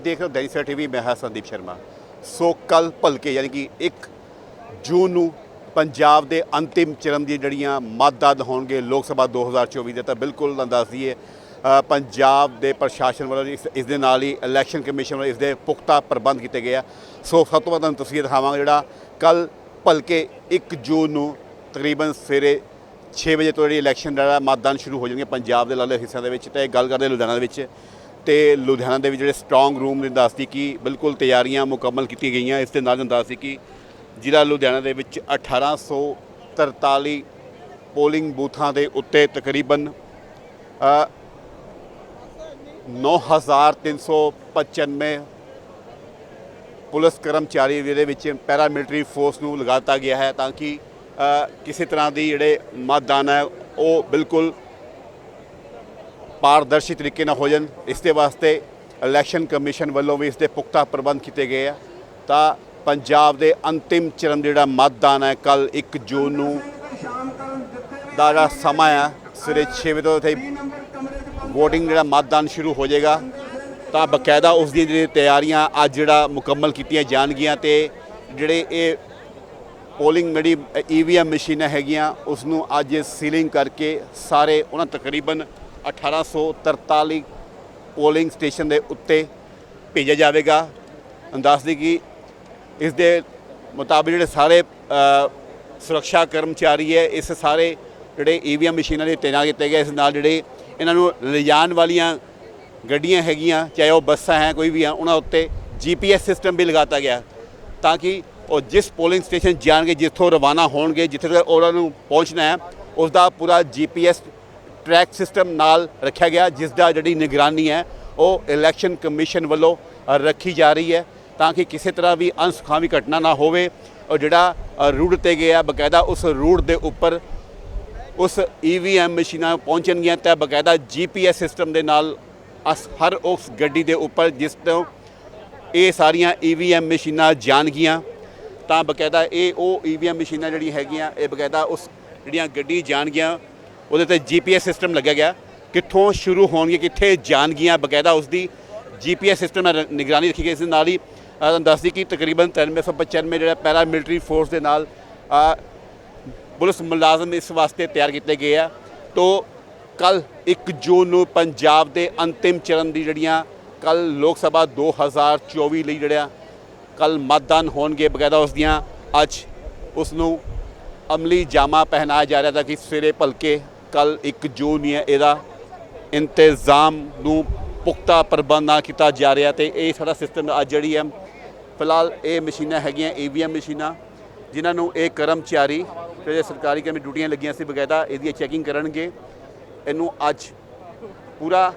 ਤੁਸੀਂ ਦੇਖ ਰਹੇ ਹੋ ਦੈਨਿਕ ਸਵੇਰਾ ਟੀਵੀ, ਮੈਂ ਹਾਂ ਸੰਦੀਪ ਸ਼ਰਮਾ। ਸੋ ਕੱਲ ਭਲਕੇ, ਯਾਨੀ ਕਿ 1 ਜੂਨ ਨੂੰ ਪੰਜਾਬ ਦੇ ਅੰਤਿਮ ਚਰਨ ਦੀ ਜਿਹੜੀਆਂ ਮਤਦਾਨ ਹੋਣਗੇ ਲੋਕ ਸਭਾ 2024 ਦੇ, ਤਾਂ ਬਿਲਕੁਲ ਤੁਹਾਨੂੰ ਦੱਸ ਪੰਜਾਬ ਦੇ ਪ੍ਰਸ਼ਾਸਨ ਵੱਲੋਂ ਇਸ ਇਸ ਦੇ ਨਾਲ ਹੀ ਇਲੈਕਸ਼ਨ ਕਮਿਸ਼ਨ ਵੱਲੋਂ ਇਸ ਦੇ ਪੁਖਤਾ ਪ੍ਰਬੰਧ ਕੀਤੇ ਗਏ ਆ। ਸੋ ਸਭ ਤੋਂ ਵੱਧ ਤੁਹਾਨੂੰ ਤਸਵੀਰ ਦਿਖਾਵਾਂਗੇ ਜਿਹੜਾ ਕੱਲ ਭਲਕੇ 1 ਜੂਨ ਨੂੰ ਤਕਰੀਬਨ ਸਵੇਰੇ 6 ਵਜੇ ਤੋਂ ਜਿਹੜੀ ਇਲੈਕਸ਼ਨ ਦਾ ਮਤਦਾਨ ਸ਼ੁਰੂ ਹੋ ਜਾਣਗੇ ਪੰਜਾਬ ਦੇ ਲਾਲੇ ਹਿੱਸਿਆਂ ਦੇ ਵਿੱਚ ਤੇ ਗੱਲ ਕਰਦੇ ਲੁਧਿਆਣਾ ਦੇ ਵਿੱਚ। ਤੇ ਲੁਧਿਆਣਾ ਦੇ ਵਿੱਚ ਜਿਹੜੇ ਸਟਰੋਂਗ ਰੂਮ ਨੇ ਦੱਸਦੀ ਕਿ ਬਿਲਕੁਲ ਤਿਆਰੀਆਂ ਮੁਕੰਮਲ ਕੀਤੀਆਂ ਗਈਆਂ। ਇਸ ਦੇ ਨਾਲ ਦੱਸਦੀ ਕਿ ਜ਼ਿਲ੍ਹਾ ਲੁਧਿਆਣਾ ਦੇ ਵਿੱਚ 1843 ਪੋਲਿੰਗ ਬੂਥਾਂ ਦੇ ਉੱਤੇ ਤਕਰੀਬਨ ਅ, 9395 ਪੁਲਿਸ ਕਰਮਚਾਰੀ ਦੇ ਵਿੱਚ ਪੈਰਾਮਿਲਟਰੀ ਫੋਰਸ ਨੂੰ ਲਗਾਤਾ ਗਿਆ ਹੈ ਤਾਂ ਕਿ ਕਿਸੇ ਤਰ੍ਹਾਂ ਦੀ ਜਿਹੜੇ ਮਤਦਾਨ ਹੈ ਉਹ ਬਿਲਕੁਲ ਪਾਰਦਰਸ਼ੀ ਤਰੀਕੇ ਨਾਲ ਹੋ ਜਾਣ। ਇਸ ਦੇ ਵਾਸਤੇ ਇਲੈਕਸ਼ਨ ਕਮਿਸ਼ਨ ਵੱਲੋਂ ਵੀ ਇਸ ਦੇ ਪੁਖਤਾ ਪ੍ਰਬੰਧ ਕੀਤੇ ਗਏ ਆ। ਤਾਂ ਪੰਜਾਬ ਦੇ ਅੰਤਿਮ ਚਰਨ ਜਿਹੜਾ ਮਤਦਾਨ ਹੈ ਕੱਲ 1 ਜੂਨ ਨੂੰ ਦਾ ਜਿਹੜਾ ਸਮਾਂ ਆ, ਸਵੇਰੇ 6 ਵਜੇ ਤੋਂ ਇੱਥੇ VOTING ਜਿਹੜਾ ਮਤਦਾਨ ਸ਼ੁਰੂ ਹੋ ਜਾਏਗਾ। ਤਾਂ ਬਕਾਇਦਾ ਉਸ ਦੀਆਂ ਜਿਹੜੀਆਂ ਤਿਆਰੀਆਂ ਅੱਜ ਜਿਹੜਾ ਮੁਕੰਮਲ ਕੀਤੀਆਂ ਜਾਣਗੀਆਂ ਤੇ ਜਿਹੜੇ ਇਹ ਪੋਲਿੰਗ ਜਿਹੜੀ ਈਵੀਐਮ ਮਸ਼ੀਨਾਂ ਹੈਗੀਆਂ ਉਸ ਨੂੰ ਅੱਜ ਸੀਲਿੰਗ ਕਰਕੇ ਸਾਰੇ ਉਹਨਾਂ ਤਕਰੀਬਨ 1843 ਪੋਲਿੰਗ ਸਟੇਸ਼ਨ ਦੇ ਉੱਤੇ ਭੇਜਿਆ ਜਾਵੇਗਾ। ਅੰਦਾਜ਼ ਦੀ ਕਿ ਇਸ ਦੇ ਮੁਤਾਬਿਕ ਜਿਹੜੇ ਸਾਰੇ ਸੁਰੱਖਿਆ ਕਰਮਚਾਰੀ ਹੈ, ਇਸ ਸਾਰੇ ਜਿਹੜੇ ਈਵੀਐਮ ਮਸ਼ੀਨਾਂ ਦੇ ਤੈਨਾਤ ਕੀਤੇ ਗਏ, ਇਸ ਨਾਲ ਜਿਹੜੇ ਇਹਨਾਂ ਨੂੰ ਲਿਜਾਣ ਵਾਲੀਆਂ ਗੱਡੀਆਂ ਹੈਗੀਆਂ, ਚਾਹੇ ਉਹ ਬੱਸਾਂ ਹੈ, ਕੋਈ ਵੀ ਆ ਉਹਨਾਂ ਉੱਤੇ ਜੀਪੀਐਸ ਸਿਸਟਮ ਵੀ ਲਗਾਤਾ ਗਿਆ। ਤਾਂ ਕਿ ਉਹ ਜਿਸ ਪੋਲਿੰਗ ਸਟੇਸ਼ਨ ਜਾਣਗੇ, ਜਿੱਥੋਂ ਰਵਾਨਾ ਹੋਣਗੇ, ਜਿੱਥੇ ਤੱਕ ਉਹਨਾਂ ਨੂੰ ਪਹੁੰਚਣਾ ਹੈ, ਉਸ ਦਾ ਪੂਰਾ ਜੀਪੀਐਸ ਟਰੈਕ ਸਿਸਟਮ ਨਾਲ ਰੱਖਿਆ ਗਿਆ, ਜਿਸ ਦਾ ਜਿਹੜੀ ਨਿਗਰਾਨੀ ਹੈ, ਉਹ ਇਲੈਕਸ਼ਨ ਕਮਿਸ਼ਨ ਵੱਲੋਂ ਰੱਖੀ ਜਾ ਰਹੀ ਹੈ ਤਾਂ ਕਿ ਕਿਸੇ ਤਰ੍ਹਾਂ ਵੀ ਅਨਸੁਖਾਵੀ ਘਟਨਾ ਨਾ ਹੋਵੇ ਔਰ ਜਿਹੜਾ ਰੂਟ ਤੇ ਗਿਆ ਬਕਾਇਦਾ ਉਸ ਰੂਟ ਦੇ ਉੱਪਰ ਉਸ ਈਵੀਐਮ ਮਸ਼ੀਨਾਂ ਪਹੁੰਚਣਗੀਆਂ ਤਾਂ ਬਕਾਇਦਾ ਜੀਪੀਐਸ ਸਿਸਟਮ ਦੇ ਨਾਲ ਅਸ, ਹਰ ਉਸ ਗੱਡੀ ਦੇ ਉੱਪਰ ਜਿਸ ਤੋਂ ਇਹ ਸਾਰੀਆਂ ਈਵੀਐਮ ਮਸ਼ੀਨਾਂ ਜਾਣਗੀਆਂ ਤਾਂ ਬਕਾਇਦਾ ਇਹ ਉਹ ਈਵੀਐਮ ਮਸ਼ੀਨਾਂ ਜਿਹੜੀਆਂ ਹੈਗੀਆਂ, ਇਹ ਬਕਾਇਦਾ ਉਸ ਜਿਹੜੀਆਂ ਗੱਡੀ ਜਾਣਗੀਆਂ ਉਹਦੇ ਤੇ ਜੀਪੀਐਸ ਸਿਸਟਮ ਲੱਗਿਆ ਗਿਆ। ਕਿੱਥੋਂ ਸ਼ੁਰੂ ਹੋਣਗੇ ਕਿੱਥੇ ਜਾਣਗੀਆਂ ਬਕਾਇਦਾ ਉਸ ਦੀ ਜੀਪੀਐਸ ਸਿਸਟਮ ਨਾਲ ਨਿਗਰਾਨੀ ਰੱਖੀ ਗਈ ਇਸ ਦੇ ਨਾਲ ਹੀ ਅ, ਤੁਹਾਨੂੰ ਦੱਸਦੀ ਕਿ ਤਕਰੀਬਨ 9395 ਜਿਹੜਾ ਪੈਰਾ ਮਿਲਟਰੀ ਫੋਰਸ ਦੇ ਨਾਲ ਪੁਲਿਸ ਮੁਲਾਜ਼ਮ ਇਸ ਵਾਸਤੇ ਤਿਆਰ ਕੀਤੇ ਗਏ ਆ। ਤੋ ਕੱਲ 1 ਜੂਨ ਨੂੰ ਪੰਜਾਬ ਦੇ ਅੰਤਿਮ ਚਰਨ ਦੀ ਜਿਹੜੀਆਂ ਕੱਲ ਲੋਕ ਸਭਾ 2024 ਲਈ ਜਿਹੜਾ ਕੱਲ ਮਤਦਾਨ ਹੋਣਗੇ ਬਕਾਇਦਾ ਉਸ ਦੀਆਂ ਅੱਜ ਉਸ ਨੂੰ ਅਮਲੀ ਜਾਮਾ ਪਹਿਨਾਇਆ ਜਾ ਰਿਹਾ ਤਾਂ ਕਿ ਸਵੇਰੇ ਭਲਕੇ ਕੱਲ 1 ਜੂਨ ਹੀ ਹੈ, ਇਹਦਾ ਇੰਤਜ਼ਾਮ ਨੂੰ ਪੁਖਤਾ ਪ੍ਰਬੰਧ ਨਾ ਕੀਤਾ ਜਾ ਰਿਹਾ ਤੇ ਇਹ ਸਾਡਾ ਸਿਸਟਮ ਅੱਜ ਜਿਹੜੀ ਹੈ, ਫਿਲਹਾਲ ਇਹ ਮਸ਼ੀਨਾਂ ਹੈਗੀਆਂ ਈਵੀਐਮ ਮਸ਼ੀਨਾਂ, ਜਿਨ੍ਹਾਂ ਨੂੰ ਇਹ ਕਰਮਚਾਰੀ, ਜਿਹੜੇ ਸਰਕਾਰੀ ਕੰਮ ਡਿਊਟੀਆਂ ਲੱਗੀਆਂ ਸੀ ਬਕਾਇਦਾ ਇਹਦੀ ਚੈਕਿੰਗ ਕਰਨਗੇ। ਇਹਨੂੰ ਅੱਜ ਪੂਰਾ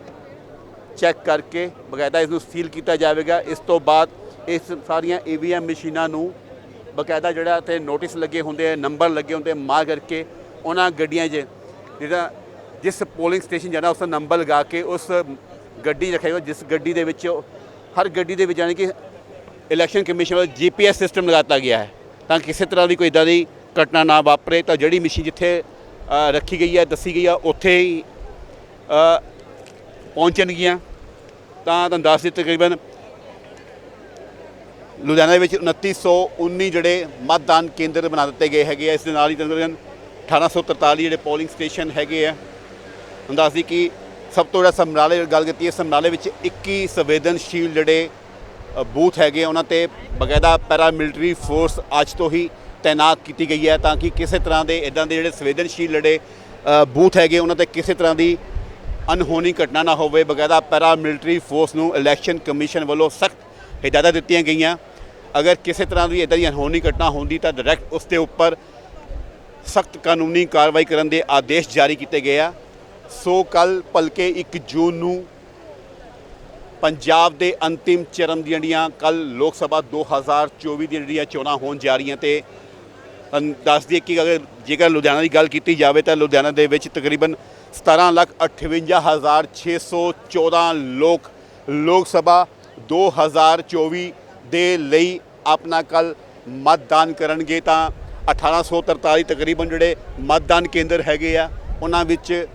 ਚੈੱਕ ਕਰਕੇ ਬਕਾਇਦਾ ਇਸ ਨੂੰ ਸੀਲ ਕੀਤਾ ਜਾਵੇਗਾ। ਇਸ ਤੋਂ ਬਾਅਦ ਇਸ ਸਾਰੀਆਂ ਈਵੀਐਮ ਮਸ਼ੀਨਾਂ ਨੂੰ ਬਕਾਇਦਾ ਜਿਹੜਾ ਤੇ ਨੋਟਿਸ ਲੱਗੇ ਹੁੰਦੇ ਆ ਨੰਬਰ ਲੱਗੇ ਹੁੰਦੇ ਆ, ਮਾਰ ਕਰਕੇ ਉਹਨਾਂ ਗੱਡੀਆਂ 'ਚ ਜਿਹੜਾ ਜਿਸ ਪੋਲਿੰਗ ਸਟੇਸ਼ਨ ਜਾਣਾ, ਉਸ ਦਾ ਨੰਬਰ ਲਗਾ ਕੇ ਉਸ ਗੱਡੀ ਰੱਖੇਗਾ ਜਿਸ ਗੱਡੀ ਦੇ ਵਿੱਚ ਹਰ ਗੱਡੀ ਦੇ ਵਿੱਚ ਯਾਨੀ ਕਿ ਇਲੈਕਸ਼ਨ ਕਮਿਸ਼ਨ ਵੱਲੋਂ ਜੀਪੀਐਸ ਸਿਸਟਮ ਲਗਾਤਾ ਗਿਆ ਹੈ। ਤਾਂ ਕਿਸੇ ਤਰ੍ਹਾਂ ਦੀ ਕੋਈ ਇਦਾਂ ਦੀ ਘਟਨਾ ਨਾ ਵਾਪਰੇ, ਤਾਂ ਜਿਹੜੀ ਮਸ਼ੀਨ ਜਿੱਥੇ ਰੱਖੀ ਗਈ ਹੈ, ਦੱਸੀ ਗਈ ਆ ਉੱਥੇ ਹੀ ਪਹੁੰਚਣਗੀਆਂ। ਤਾਂ ਤੁਹਾਨੂੰ ਦੱਸ ਦਿੱਤੇ ਤਕਰੀਬਨ ਲੁਧਿਆਣਾ ਦੇ ਵਿੱਚ 2919 ਜਿਹੜੇ ਮਤਦਾਨ ਕੇਂਦਰ ਬਣਾ ਦਿੱਤੇ ਗਏ ਹੈਗੇ ਆ, ਇਸ ਦੇ ਨਾਲ ਹੀ ਤਕਰੀਬਨ 1843 ਜਿਹੜੇ ਪੋਲਿੰਗ ਸਟੇਸ਼ਨ ਹੈਗੇ ਆ ਅੰਦਾਜ਼ੀ ਕਿ ਸਭ ਤੋਂ ਜਿਹੜਾ ਸਮਰਾਲੇ ਗੱਲ ਕੀਤੀ ਹੈ ਸਮਰਾਲੇ ਵਿੱਚ 21 ਸੰਵੇਦਨਸ਼ੀਲ ਜਿਹੜੇ ਬੂਥ ਹੈਗੇ ਆ, ਉਹਨਾਂ ਤੇ ਬਕਾਇਦਾ ਪੈਰਾਮਿਲਟਰੀ ਫੋਰਸ ਅੱਜ ਤੋਂ ਹੀ ਤਾਇਨਾਤ ਕੀਤੀ ਗਈ ਹੈ ਤਾਂ ਕਿ ਕਿਸੇ ਤਰ੍ਹਾਂ ਦੇ ਇਦਾਂ ਦੇ ਜਿਹੜੇ ਸੰਵੇਦਨਸ਼ੀਲ ਜਿਹੜੇ ਬੂਥ ਹੈਗੇ ਉਹਨਾਂ ਤੇ ਕਿਸੇ ਤਰ੍ਹਾਂ ਦੀ ਅਨਹੋਣੀ ਘਟਨਾ ਨਾ ਹੋਵੇ। ਬਕਾਇਦਾ ਪੈਰਾਮਿਲਟਰੀ ਫੋਰਸ ਨੂੰ ਇਲੈਕਸ਼ਨ ਕਮਿਸ਼ਨ ਵੱਲੋਂ ਸਖਤ ਹਦਾਇਤਾਂ ਦਿੱਤੀਆਂ ਗਈਆਂ। ਅਗਰ ਕਿਸੇ ਤਰ੍ਹਾਂ ਦੀ ਇਦਾਂ ਦੀ ਅਨਹੋਣੀ ਘਟਨਾ ਹੁੰਦੀ ਤਾਂ ਡਾਇਰੈਕਟ ਉਸ ਦੇ ਉੱਪਰ ਸਖਤ ਕਾਨੂੰਨੀ ਕਾਰਵਾਈ ਕਰਨ ਦੇ ਆਦੇਸ਼ ਜਾਰੀ ਕੀਤੇ ਗਏ ਆ। ਸੋ ਕੱਲ ਭਲਕੇ 1 ਜੂਨ ਨੂੰ ਪੰਜਾਬ ਦੇ ਅੰਤਿਮ ਚਰਨ ਦੀਆਂ ਜਿਹੜੀਆਂ ਕੱਲ ਲੋਕ ਸਭਾ 2024 ਦੀਆਂ ਜਿਹੜੀਆਂ ਚੋਣਾਂ ਹੋਣ ਜਾ ਰਹੀਆਂ ਤੇ ਤੁਹਾਨੂੰ ਦੱਸ ਦਈਏ ਕਿ ਅਗਰ ਜੇਕਰ ਲੁਧਿਆਣਾ ਦੀ ਗੱਲ ਕੀਤੀ ਜਾਵੇ ਤਾਂ ਲੁਧਿਆਣਾ ਦੇ ਵਿੱਚ ਤਕਰੀਬਨ 17,58,614 ਲੋਕ ਲੋਕ ਸਭਾ 2024 ਦੇ ਲਈ ਆਪਣਾ ਕੱਲ ਮਤਦਾਨ ਕਰਨਗੇ ਤਾਂ 1843 ਤਕਰੀਬਨ ਜਿਹੜੇ ਮਤਦਾਨ ਕੇਂਦਰ ਹੈਗੇ ਆ, ਉਹਨਾਂ ਵਿੱਚ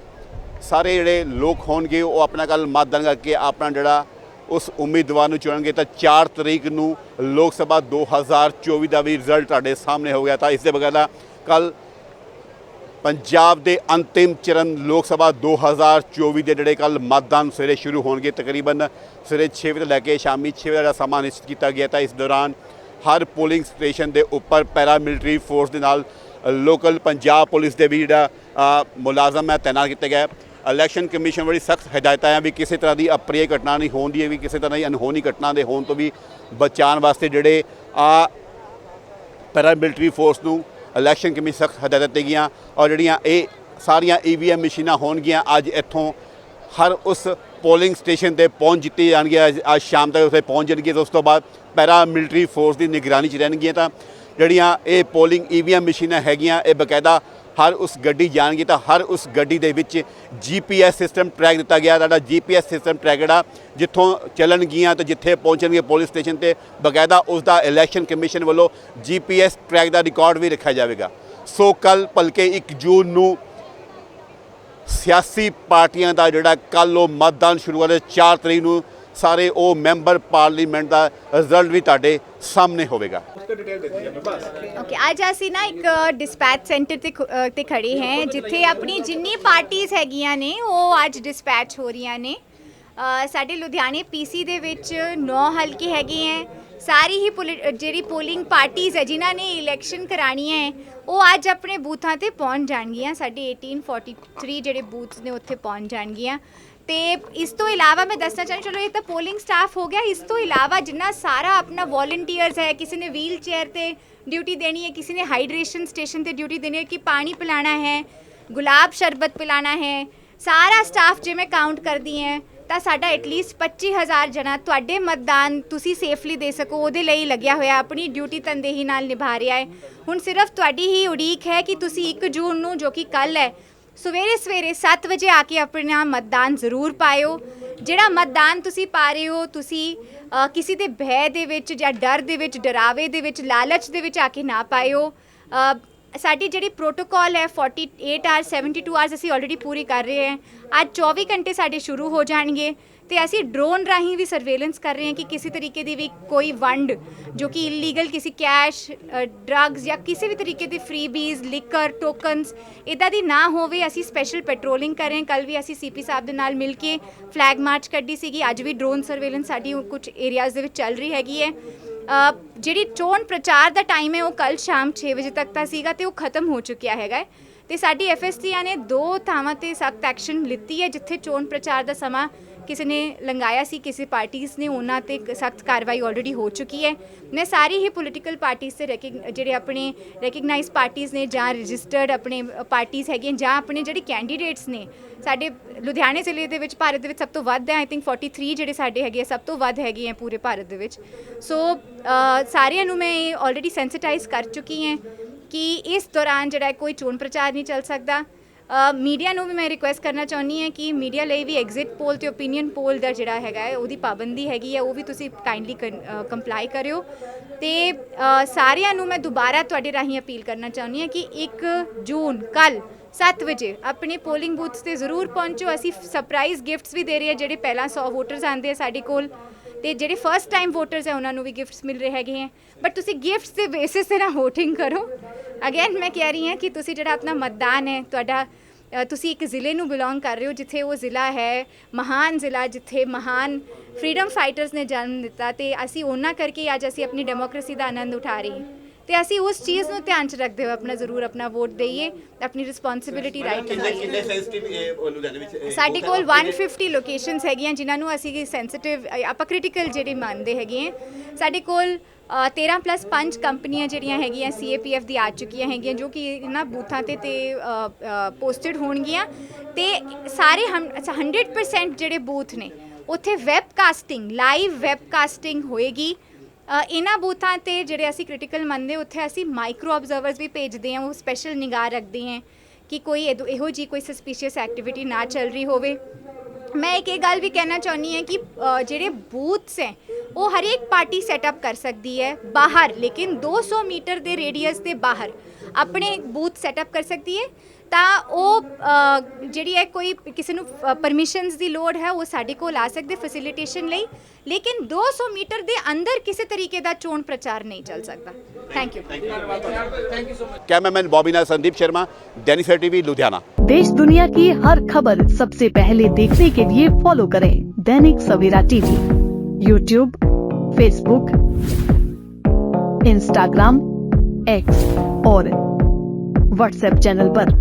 ਸਾਰੇ ਜਿਹੜੇ ਲੋਕ ਹੋਣਗੇ, ਉਹ ਆਪਣਾ ਕੱਲ ਮਤਦਾਨ ਕਰਕੇ ਆਪਣਾ ਜਿਹੜਾ ਉਸ ਉਮੀਦਵਾਰ ਨੂੰ ਚੁਣਨਗੇ। ਤਾਂ 4 ਤਰੀਕ ਨੂੰ ਲੋਕ ਸਭਾ 2024 ਦਾ ਵੀ ਰਿਜ਼ਲਟ ਤੁਹਾਡੇ ਸਾਹਮਣੇ ਹੋ ਗਿਆ। ਤਾਂ ਇਸ ਦੇ ਬਗੈਰ ਕੱਲ ਪੰਜਾਬ ਦੇ ਅੰਤਿਮ ਚਰਨ ਲੋਕ ਸਭਾ 2024 ਦੇ ਜਿਹੜੇ ਕੱਲ ਮਤਦਾਨ ਸਵੇਰੇ ਸ਼ੁਰੂ ਹੋਣਗੇ। ਤਕਰੀਬਨ ਸਵੇਰੇ 6 ਵਜੇ ਤੋਂ ਲੈ ਕੇ ਸ਼ਾਮੀ 6 ਵਜੇ ਦਾ ਸਮਾਂ ਨਿਸ਼ਚਿਤ ਕੀਤਾ ਗਿਆ। ਤਾਂ ਇਸ ਦੌਰਾਨ ਹਰ ਪੋਲਿੰਗ ਸਟੇਸ਼ਨ ਦੇ ਉੱਪਰ ਪੈਰਾਮਿਲਟਰੀ ਫੋਰਸ ਦੇ ਨਾਲ ਲੋਕਲ ਪੰਜਾਬ ਪੁਲਿਸ ਦੇ ਵੀ ਜਿਹੜਾ ਮੁਲਾਜ਼ਮ ਹੈ ਤਾਇਨਾਤ ਕੀਤੇ ਗਏ। ਇਲੈਕਸ਼ਨ ਕਮਿਸ਼ਨ ਵਾਲੀ ਸਖਤ ਹਦਾਇਤਾਂ ਹੈ ਵੀ ਕਿਸੇ ਤਰ੍ਹਾਂ ਦੀ ਅਪਰਿय ਘਟਨਾ ਨਹੀਂ ਹੋਣ ਦੀ ਹੈ ਵੀ ਕਿਸੇ ਤਰ੍ਹਾਂ ਦੀ ਅਨਹੋਣੀ ਘਟਨਾ ਦੇ ਹੋਣ ਤੋਂ ਵੀ ਬਚਾਉਣ ਵਾਸਤੇ ਜਿਹੜੇ ਆ ਪੈਰਾਮਿਲਟਰੀ ਫੋਰਸ ਨੂੰ ਇਲੈਕਸ਼ਨ ਕਮਿਸ਼ਨ ਸਖਤ ਹਦਾਇਤਾਂ ਦਿੱਤੀਆਂ ਗਈਆਂ ਔਰ ਜਿਹੜੀਆਂ ਇਹ ਸਾਰੀਆਂ ਈਵੀਐਮ ਮਸ਼ੀਨਾਂ ਹੋਣਗੀਆਂ, ਅੱਜ ਇੱਥੋਂ ਹਰ ਉਸ ਪੋਲਿੰਗ ਸਟੇਸ਼ਨ ਤੇ ਪਹੁੰਚ ਜਿੱਤੀ ਜਾਣਗੇ ਅੱਜ- ਅੱਜ ਸ਼ਾਮ ਤੱਕ ਉੱਥੇ ਪਹੁੰਚ ਜਾਣਗੀਆਂ ਤੇ ਉਸ ਤੋਂ ਬਾਅਦ ਪੈਰਾ ਮਿਲਟਰੀ ਫੋਰਸ ਦੀ ਨਿਗਰਾਨੀ 'ਚ ਰਹਿਣਗੀਆਂ ਤਾਂ ਜਿਹੜੀਆਂ ਇਹ ਪੋਲਿੰਗ ਈਵੀਐਮ ਮਸ਼ੀਨਾਂ ਹੈਗੀਆਂ, ਇਹ ਬਕਾਇਦਾ ਹਰ ਉਸ ਗੱਡੀ ਜਾਣਗੇ ਤਾਂ ਹਰ ਉਸ ਗੱਡੀ ਦੇ ਵਿੱਚ ਜੀਪੀਐਸ ਸਿਸਟਮ ਟਰੈਕ ਦਿੱਤਾ ਗਿਆ। ਤੁਹਾਡਾ ਜੀਪੀਐਸ ਸਿਸਟਮ ਟਰੈਕ ਜਿਹੜਾ ਜਿੱਥੋਂ ਚੱਲਣਗੀਆਂ ਤੇ ਜਿੱਥੇ ਪਹੁੰਚਣਗੇ ਪੁਲਿਸ ਸਟੇਸ਼ਨ ਤੇ, ਬਕਾਇਦਾ ਉਸ ਦਾ ਇਲੈਕਸ਼ਨ ਕਮਿਸ਼ਨ ਵੱਲੋਂ ਜੀਪੀਐਸ ਟਰੈਕ ਦਾ ਰਿਕਾਰਡ ਵੀ ਰੱਖਿਆ ਜਾਵੇਗਾ। ਸੋ ਕੱਲ ਭਲਕੇ 1 ਜੂਨ ਨੂੰ ਸਿਆਸੀ ਪਾਰਟੀਆਂ ਦਾ ਜਿਹੜਾ ਕੱਲ ਉਹ ਮਤਦਾਨ ਸ਼ੁਰੂ ਹੋਇਆ 4 ਤਰੀਕ ਨੂੰ ਸਾਰੇ ਉਹ ਮੈਂਬਰ ਪਾਰਲੀਮੈਂਟ ਦਾ ਰਿਜ਼ਲਟ ਵੀ ਤੁਹਾਡੇ ਸਾਹਮਣੇ ਹੋਵੇਗਾ। ਓਕੇ ਅੱਜ ਅਸੀਂ ਨਾ ਇੱਕ ਡਿਸਪੈਚ ਸੈਂਟਰ ਤੇ ਖ- ਤੇ ਖੜੇ ਹਾਂ, ਜਿੱਥੇ ਆਪਣੀ ਜਿੰਨੀ ਪਾਰਟੀਆਂ ਹੈਗੀਆਂ ਨੇ, ਉਹ ਅੱਜ ਡਿਸਪੈਚ ਹੋ ਰਹੀਆਂ ਨੇ। ਸਾਡੇ ਲੁਧਿਆਣੇ ਪੀਸੀ ਦੇ ਵਿੱਚ 9 ਹਲਕੇ ਹੈਗੇ ਹੈ ਸਾਰੀ ਹੀ ਪੋਲੀ- ਜਿਹੜੀ ਪੋਲਿੰਗ ਪਾਰਟੀਆਂ ਹੈ, ਜਿਨ੍ਹਾਂ ਨੇ ਇਲੈਕਸ਼ਨ ਕਰਾਣੀ ਹੈ, ਉਹ ਅੱਜ ਆਪਣੇ ਬੂਥਾਂ ਤੇ ਪਹੁੰਚ ਜਾਣਗੀਆਂ। ਸਾਡੇ 1843 ਜਿਹੜੇ ਬੂਥਸ ਨੇ, ਉੱਥੇ ਪਹੁੰਚ ਜਾਣਗੀਆਂ। ਤੇ ਇਸ ਤੋਂ ਇਲਾਵਾ ਮੈਂ ਦੱਸਣਾ ਚਾਹੁੰਦੀ, ਚਲੋ ਇਹ ਤਾਂ ਪੋਲਿੰਗ ਸਟਾਫ ਹੋ ਗਿਆ। ਇਸ ਤੋਂ ਇਲਾਵਾ ਜਿੰਨਾ ਸਾਰਾ ਆਪਣਾ ਵੋਲੰਟੀਅਰਸ ਹੈ, ਕਿਸੇ ਨੇ ਵੀਲ ਚੇਅਰ ਤੇ ਡਿਊਟੀ ਦੇਣੀ ਹੈ, ਕਿਸੇ ਨੇ ਹਾਈਡਰੇਸ਼ਨ ਸਟੇਸ਼ਨ ਤੇ ਡਿਊਟੀ ਦੇਣੀ ਹੈ ਕਿ ਪਾਣੀ ਪਿਲਾਣਾ ਹੈ, ਗੁਲਾਬ ਸ਼ਰਬਤ ਪਿਲਾਣਾ ਹੈ, ਸਾਰਾ ਸਟਾਫ ਜੇ ਮੈਂ ਕਾਊਂਟ ਕਰਦੀ ਹਾਂ। ਤਾਂ ਸਾਡਾ ਐਟਲੀਸਟ 25000 ਜਣਾ ਤੁਹਾਡੇ ਮਤਦਾਨ ਤੁਸੀਂ ਸੇਫਲੀ ਦੇ ਸਕੋ ਉਹਦੇ ਲਈ ਲੱਗਿਆ ਹੋਇਆ ਆਪਣੀ ਡਿਊਟੀ ਤਨਦੇਹੀ ਨਾਲ ਨਿਭਾ ਰਿਹਾ ਹੈ। ਹੁਣ ਸਿਰਫ ਤੁਹਾਡੀ ਹੀ ਉਡੀਕ ਹੈ ਕਿ ਤੁਸੀਂ 1 ਜੂਨ ਨੂੰ ਜੋ ਕਿ ਕੱਲ ਹੈ ਸਵੇਰੇ ਸਵੇਰੇ 7 ਵਜੇ ਆ ਕੇ ਆਪਣਾ ਮਤਦਾਨ ਜ਼ਰੂਰ ਪਾਇਓ। ਜਿਹੜਾ ਮਤਦਾਨ ਤੁਸੀਂ ਪਾ ਰਹੇ ਹੋ ਤੁਸੀਂ ਅ, ਕਿਸੇ ਦੇ ਭੈ ਦੇ ਵਿੱਚ ਜਾਂ ਡਰ ਦੇ ਵਿੱਚ ਡਰਾਵੇ ਦੇ ਵਿੱਚ ਲਾਲਚ ਦੇ ਵਿੱਚ ਆ ਕੇ ਨਾ ਪਾਇਓ। ਅ, ਸਾਡੀ ਜਿਹੜੀ ਪ੍ਰੋਟੋਕਾਲ ਹੈ 48 ਆਵਰਸ 72 ਆਵਰਸ ਅਸੀਂ ਆਲਰੇਡੀ ਪੂਰੀ ਕਰ ਰਹੇ ਹਾਂ। ਅੱਜ 24 ਘੰਟੇ ਸਾਡੇ ਸ਼ੁਰੂ ਹੋ ਜਾਣਗੇ ਤੇ ਅਸੀਂ ਡਰੋਨ ਰਾਹੀਂ ਵੀ ਸਰਵੇਲੈਂਸ ਕਰ ਰਹੇ ਹਾਂ ਕਿ ਕਿਸੇ ਤਰੀਕੇ ਦੀ ਵੀ ਕੋਈ ਵੰਡ ਜੋ ਕਿ ਇਲੀਗਲ ਕਿਸੇ ਕੈਸ਼ ਡਰੱਗਸ ਜਾਂ ਕਿਸੇ ਵੀ ਤਰੀਕੇ ਦੇ ਫਰੀਬੀਜ਼ ਲਿਕਰ ਟੋਕਨਸ ਇਦਾਂ ਦੀ ਨਾ ਹੋਵੇ, ਅਸੀਂ ਸਪੈਸ਼ਲ ਪੈਟਰੋਲਿੰਗ ਕਰ ਰਹੇ ਹਾਂ। ਕੱਲ ਵੀ ਅਸੀਂ ਸੀਪੀ ਸਾਹਿਬ ਦੇ ਨਾਲ ਮਿਲ ਕੇ ਫਲੈਗ ਮਾਰਚ ਕੱਢੀ ਸੀਗੀ। ਅੱਜ ਵੀ ਡਰੋਨ ਸਰਵੇਲੈਂਸ ਸਾਡੀ ਕੁਝ ਏਰੀਆਜ਼ ਦੇ ਵਿੱਚ ਚੱਲ ਰਹੀ ਹੈਗੀ ਹੈ। ਜਿਹੜੀ ਚੋਣ ਪ੍ਰਚਾਰ ਦਾ ਟਾਈਮ ਹੈ, ਉਹ ਕੱਲ ਸ਼ਾਮ 6 ਵਜੇ ਤੱਕ ਦਾ ਸੀਗਾ ਤੇ ਉਹ ਖਤਮ ਹੋ ਚੁੱਕਿਆ ਹੈਗਾ ਹੈ। ਤੇ ਸਾਡੀ ਐਫਐਸਟੀਆ ਨੇ ਦੋ ਥਾਵਾਂ ਤੇ ਸਖਤ ਐਕਸ਼ਨ ਲਿੱਤੀ ਹੈ, ਜਿੱਥੇ ਚੋਣ ਪ੍ਰਚਾਰ ਦਾ ਸਮਾਂ ਕਿਸੇ ਨੇ ਲੰਘਾਇਆ ਸੀ ਕਿਸੇ ਪਾਰਟੀਆਂ ਨੇ ਉਹਨਾਂ ਤੇ ਸਖਤ ਕਾਰਵਾਈ ਆਲਰੇਡੀ ਹੋ ਚੁੱਕੀ ਹੈ ਮੈਂ ਸਾਰੀ ਹੀ ਪੋਲੀਟੀਕਲ ਪਾਰਟੀਆਂ ਤੇ ਰੈਕਗ- ਜਿਹੜੇ ਆਪਣੇ ਰੈਕਗਨਾਈਜ਼ ਪਾਰਟੀਆਂ ਨੇ ਜਾਂ ਰਜਿਸਟਰਡ ਆਪਣੇ ਪਾਰਟੀਆਂ ਹੈਗੀਆਂ ਜਾਂ ਆਪਣੇ ਜਿਹੜੇ ਕੈਂਡੀਡੇਟਸ ਨੇ ਸਾਡੇ ਲੁਧਿਆਣੇ ਜ਼ਿਲ੍ਹੇ ਦੇ ਵਿੱਚ ਭਾਰਤ ਦੇ ਵਿੱਚ ਸਭ ਤੋਂ ਵੱਧ ਹੈ ਆਈ ਥਿੰਕ 43 ਜਿਹੜੇ ਸਾਡੇ ਹੈਗੇ ਆ, ਸਭ ਤੋਂ ਵੱਧ ਹੈਗੇ ਆ ਪੂਰੇ ਭਾਰਤ ਦੇ ਵਿੱਚ ਸੋ ਸਾਰਿਆਂ ਨੂੰ ਮੈਂ ਆਲਰੇਡੀ ਸੈਂਸਿਟਾਈਜ਼ ਕਰ ਚੁੱਕੀ ਹਾਂ ਕਿ ਇਸ ਦੌਰਾਨ ਜਿਹੜਾ ਕੋਈ ਚੋਣ ਪ੍ਰਚਾਰ ਨਹੀਂ ਚੱਲ ਸਕਦਾ ਮੀਡੀਆ ਨੂੰ ਵੀ ਮੈਂ ਰਿਕੁਐਸਟ ਕਰਨਾ ਚਾਹੁੰਦੀ ਹਾਂ ਕਿ ਮੀਡੀਆ ਲਈ ਵੀ ਐਗਜ਼ਿਟ ਪੋਲ ਤੇ ਓਪੀਨੀਅਨ ਪੋਲ ਦਾ ਜਿਹੜਾ ਹੈਗਾ ਹੈ, ਉਹਦੀ ਪਾਬੰਦੀ ਹੈਗੀ ਹੈ, ਉਹ ਵੀ ਤੁਸੀਂ ਕਾਈਂਡਲੀ ਕੰਪਲਾਈ ਕਰਿਓ। ਤੇ ਸਾਰਿਆਂ ਨੂੰ ਮੈਂ ਦੁਬਾਰਾ ਤੁਹਾਡੇ ਰਾਹੀਂ ਅਪੀਲ ਕਰਨਾ ਚਾਹੁੰਦੀ ਹਾਂ ਕਿ 1 ਜੂਨ, ਕੱਲ 7 ਵਜੇ ਆਪਣੇ ਪੋਲਿੰਗ ਬੂਥਸ ਤੇ ਜ਼ਰੂਰ ਪਹੁੰਚੋ। ਅਸੀਂ ਸਰਪ੍ਰਾਈਜ਼ ਗਿਫਟਸ ਵੀ ਦੇ ਰਹੇ ਹਾਂ, ਜਿਹੜੇ ਪਹਿਲਾਂ 100 ਵੋਟਰਸ ਆਂਦੇ ਆ ਸਾਡੇ ਕੋਲ। ਤੇ ਜਿਹੜੇ ਫਰਸਟ ਟਾਈਮ ਵੋਟਰਸ ਹੈ, ਉਹਨਾਂ ਨੂੰ ਵੀ ਗਿਫਟਸ ਮਿਲ ਰਹੇ ਹੈਗੇ ਹੈ ਬਟ ਤੁਸੀਂ ਗਿਫਟਸ ਦੇ ਬੇਸਿਸ ਤੇ ਨਾ ਵੋਟਿੰਗ ਕਰੋ। ਅਗੇਨ ਮੈਂ ਕਹਿ ਰਹੀ ਹਾਂ ਕਿ ਤੁਸੀਂ ਜਿਹੜਾ ਆਪਣਾ ਮਤਦਾਨ ਹੈ ਤੁਹਾਡਾ ਅ, ਤੁਸੀਂ ਇੱਕ ਜ਼ਿਲ੍ਹੇ ਨੂੰ ਬਿਲੋਂਗ ਕਰ ਰਹੇ ਹੋ ਜਿੱਥੇ ਉਹ ਜ਼ਿਲ੍ਹਾ ਹੈ ਮਹਾਨ ਜ਼ਿਲ੍ਹਾ ਜਿੱਥੇ ਮਹਾਨ ਫਰੀडम ਫਾਈਟਰਸ ਨੇ ਜਨਮ ਦਿੱਤਾ ਤੇ ਅਸੀਂ ਉਹਨਾਂ ਕਰਕੇ ਹੀ ਅੱਜ ਅਸੀਂ ਆਪਣੀ ਡੈਮੋਕ੍ਰੇਸੀ ਦਾ ਆਨੰਦ ਉਠਾ ਰਹੇ ਹਾਂ। ਤੇ ਅਸੀਂ ਉਸ ਚੀਜ਼ ਨੂੰ ਧਿਆਨ ਚ ਰੱਖਦੇ ਹੋਏ ਆਪਣਾ ਜ਼ਰੂਰ ਆਪਣਾ ਵੋਟ ਦਈਏ ਆਪਣੀ ਰਿਸਪੌਂਸਿਬਿਲਿਟੀ ਰਾਈਟ ਸੈਂਸਿਟਿਵ ਵਿੱਚ ਸਾਡੇ ਕੋਲ 150 ਲੋਕੇਸ਼ਨਸ ਹੈਗੀਆਂ ਜਿਨ੍ਹਾਂ ਨੂੰ ਅਸੀਂ ਸੈਂਸਿਟਿਵ ਆਪਾਂ ਕ੍ਰਿਟੀਕਲ ਜਿਹੜੇ ਮੰਨਦੇ ਹੈਗੇ ਆ ਸਾਡੇ ਕੋਲ ਅ, 13 ਪਲੱਸ 5 ਕੰਪਨੀਆਂ ਜਿਹੜੀਆਂ ਹੈਗੀਆਂ ਸੀਏਪੀਐਫ ਦੀ ਆ ਚੁੱਕੀਆਂ ਹੈਗੀਆਂ ਜੋ ਕਿ ਇਹਨਾਂ ਬੂਥਾਂ ਤੇ ਤੇ ਪੋਸਟਡ ਹੋਣਗੀਆਂ। ਤੇ ਸਾਰੇ ਹਮ- ਅੱਛਾ, 100% ਜਿਹੜੇ ਬੂਥ ਨੇ ਉੱਥੇ ਵੈਬਕਾਸਟਿੰਗ ਲਾਈਵ ਵੈਬਕਾਸਟਿੰਗ ਹੋਏਗੀ। ਇਹਨਾਂ ਬੂਥਾਂ ਤੇ ਜਿਹੜੇ ਅਸੀਂ ਕ੍ਰਿਟੀਕਲ ਮੰਨਦੇ ਉੱਥੇ ਅਸੀਂ ਮਾਈਕਰੋ ਆਬਜ਼ਰਵਰਸ ਵੀ ਭੇਜਦੇ ਹਾਂ ਉਹ ਸਪੈਸ਼ਲ ਨਿਗਾਹ ਰੱਖਦੇ ਹਾਂ ਕਿ ਕੋਈ ਇਹਦੋ- ਇਹੋ ਜੀ ਕੋਈ ਸਸਪੀਸ਼ੀਅਸ ਐਕਟੀਵਿਟੀ ਨਾ ਚੱਲ ਰਹੀ ਹੋਵੇ। ਮੈਂ ਇੱਕ ਇਹ ਗੱਲ ਵੀ ਕਹਿਣਾ ਚਾਹੁੰਦੀ ਹਾਂ ਕਿ ਅ, ਜਿਹੜੇ ਬੂਥਸ ਹੈ ਉਹ ਹਰੇਕ ਪਾਰਟੀ ਸੈਟਅਪ ਕਰ ਸਕਦੀ ਹੈ ਬਾਹਰ ਲੇਕਿਨ 200 ਮੀਟਰ ਦੇ ਰੇਡੀਅਸ ਦੇ ਬਾਹਰ ਆਪਣੇ ਬੂਥ ਸੈਟਅਪ ਕਰ ਸਕਦੀ ਹੈ। ਤਾਂ ਉਹ ਅ, ਜਿਹੜੀ ਹੈ ਕੋਈ ਕਿਸੇ ਨੂੰ ਪਰਮਿਸ਼ਨਸ ਦੀ ਲੋੜ ਹੈ ਉਹ ਸਾਡੇ ਕੋਲ ਆ ਸਕਦੇ ਫੈਸਿਲਿਟੇਸ਼ਨ ਲਈ ਲੇਕਿਨ 200 ਮੀਟਰ ਦੇ ਅੰਦਰ ਕਿਸੇ ਤਰੀਕੇ ਦਾ ਚੋਣ ਪ੍ਰਚਾਰ ਨਹੀਂ ਚੱਲ ਸਕਦਾ thank you cameraman Bobina Sandeep Sharma Dainik Savera TV Ludhiana देश दुनिया की हर खबर सबसे पहले देखने के लिए फॉलो करें Dainik Savera TV YouTube Facebook Instagram X और व्हाट्सएप चैनल पर।